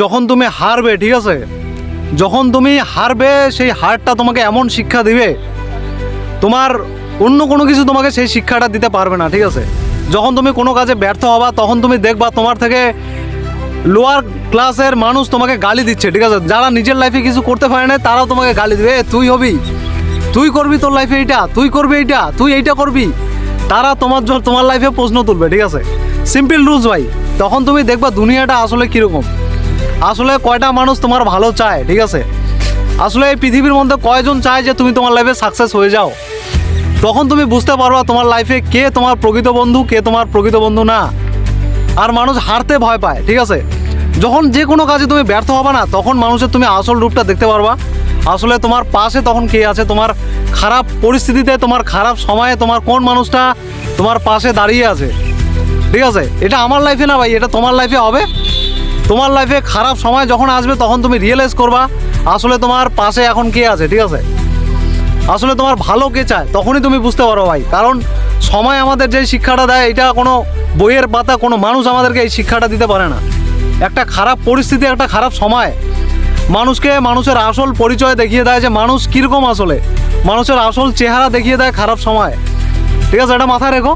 যখন তুমি হারবে, ঠিক আছে? যখন তুমি হারবে, সেই হারটা তোমাকে এমন শিক্ষা দিবে, তোমার অন্য কোনো কিছু তোমাকে সেই শিক্ষাটা দিতে পারবে না, ঠিক আছে? যখন তুমি কোনো কাজে ব্যর্থ হবা, তখন তুমি দেখবা তোমার থেকে লোয়ার ক্লাসের মানুষ তোমাকে গালি দিচ্ছে, ঠিক আছে? যারা নিজের লাইফে কিছু করতে পারে না, তারাও তোমাকে গালি দেবে তুই হবি, তুই করবি তোর লাইফে এইটা, তুই করবি এইটা, তুই এইটা করবি। তারা তোমার তোমার লাইফে প্রশ্ন তুলবে, ঠিক আছে? সিম্পল রুলস ভাই, তখন তুমি দেখবা দুনিয়াটা আসলে কীরকম। আসলে কয়টা মানুষ তোমার ভালো চায়, ঠিক আছে? আসলে এই পৃথিবীর মধ্যে কয়জন চায় যে তুমি তোমার লাইফে সাকসেস হয়ে যাও? তখন তুমি বুঝতে পারবা তোমার লাইফে কে তোমার প্রকৃত বন্ধু, কে তোমার প্রকৃত বন্ধু না। আর মানুষ হারতে ভয় পায়, ঠিক আছে? যখন যে কোনো কাজে তুমি ব্যর্থ হবে না, তখন মানুষের তুমি আসল রূপটা দেখতে পারবা। আসলে তোমার পাশে তখন কে আছে? তোমার খারাপ পরিস্থিতিতে, তোমার খারাপ সময়ে তোমার কোন মানুষটা তোমার পাশে দাঁড়িয়ে আছে? ঠিক আছে? এটা আমার লাইফে না ভাই, এটা তোমার লাইফে হবে। তোমার লাইফে খারাপ সময় যখন আসবে, তখন তুমি রিয়েলাইজ করবা, আসলে তোমার পাশে এখন কে আছে, ঠিক আছে? আসলে তোমার ভালো কে চায়, তখনই তুমি বুঝতে পারো ভাই। কারণ সময় আমাদের যে শিক্ষাটা দেয়, এটা কোনো বইয়ের পাতা, কোনো মানুষ আমাদেরকে এই শিক্ষাটা দিতে পারে না। একটা খারাপ পরিস্থিতি, একটা খারাপ সময়। মানুষকে মানুষের আসল পরিচয় দেখিয়ে দেয় যে মানুষ কীরকম আসলে। মানুষের আসল চেহারা দেখিয়ে দেয় খারাপ সময়। ঠিক আছে, এটা মাথায় রেখো।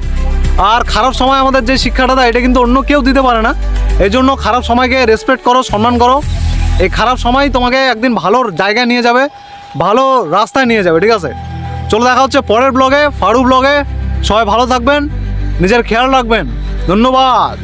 আর খারাপ সময় আমাদের যে শিক্ষাটা দেয়, এটা কিন্তু অন্য কেউ দিতে পারে না। এই জন্য খারাপ সময়কে রেসপেক্ট করো, সম্মান করো। এই খারাপ সময় তোমাকে একদিন ভালো জায়গায় নিয়ে যাবে, ভালো রাস্তায় নিয়ে যাবে, ঠিক আছে? চলো দেখা হচ্ছে পরের ব্লগে ফারু ব্লগে সবাই ভালো থাকবেন, নিজের খেয়াল রাখবেন। ধন্যবাদ।